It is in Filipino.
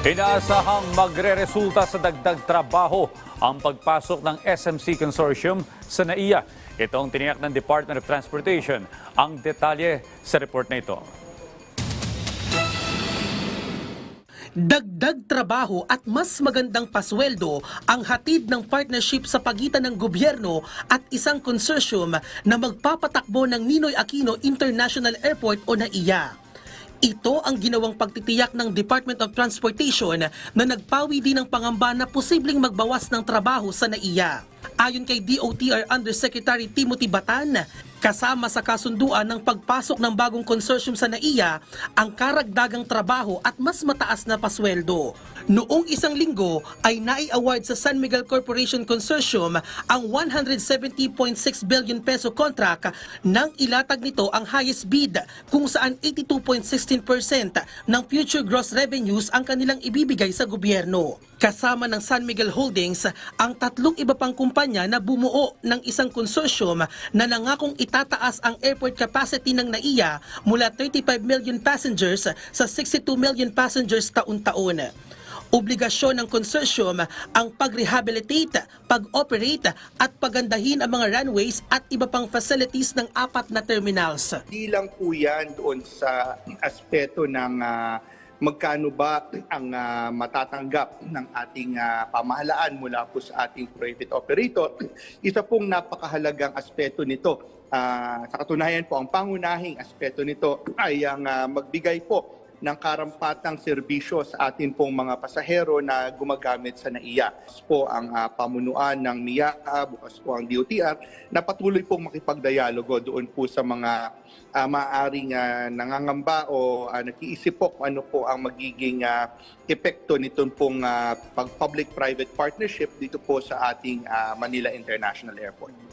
Inaasahang magre-resulta sa dagdag trabaho ang pagpasok ng SMC Consortium sa NAIA. Ito ang tiniyak ng Department of Transportation. Ang detalye sa report na ito. Dagdag trabaho at mas magandang pasweldo ang hatid ng partnership sa pagitan ng gobyerno at isang consortium na magpapatakbo ng Ninoy Aquino International Airport o NAIA. Ito ang ginawang pagtitiyak ng Department of Transportation na nagpawi din ng pangamba na posibleng magbawas ng trabaho sa NAIA. Ayon kay DOTR Undersecretary Timothy Batan, kasama sa kasunduan ng pagpasok ng bagong consortium sa NAIA ang karagdagang trabaho at mas mataas na pasweldo. Noong isang linggo ay nai-award sa San Miguel Corporation Consortium ang 170.6 billion peso contract nang ilatag nito ang highest bid kung saan 82.16% ng future gross revenues ang kanilang ibibigay sa gobyerno. Kasama ng San Miguel Holdings ang tatlong iba pang kumpanya na bumuo ng isang konsorsyum na nangakong itataas ang airport capacity ng NAIA mula 35 million passengers sa 62 million passengers taon-taon. Obligasyon ng consortium ang pag-rehabilitate, pag-operate at pagandahin ang mga runways at iba pang facilities ng apat na terminals. Di lang po yan doon sa aspeto ng ah, magkano ba ang ah, matatanggap ng ating ah, pamahalaan mula po sa ating private operator. Isa pong napakahalagang aspeto nito. Ah, sa katunayan po, ang pangunahing aspeto nito ay ang ah, magbigay po ng karampatang serbisyo sa atin pong mga pasahero na gumagamit sa NAIA. Bukas po ang ah, pamunuan ng NIAA, bukas po ang DOTR, na patuloy pong makipagdialogo doon po sa mga uh, maaaring ah, nangangamba o ah, nakiisip po kung ano po ang magiging ah, epekto nitong pong ah, pag-public-private partnership dito po sa ating ah, Manila International Airport.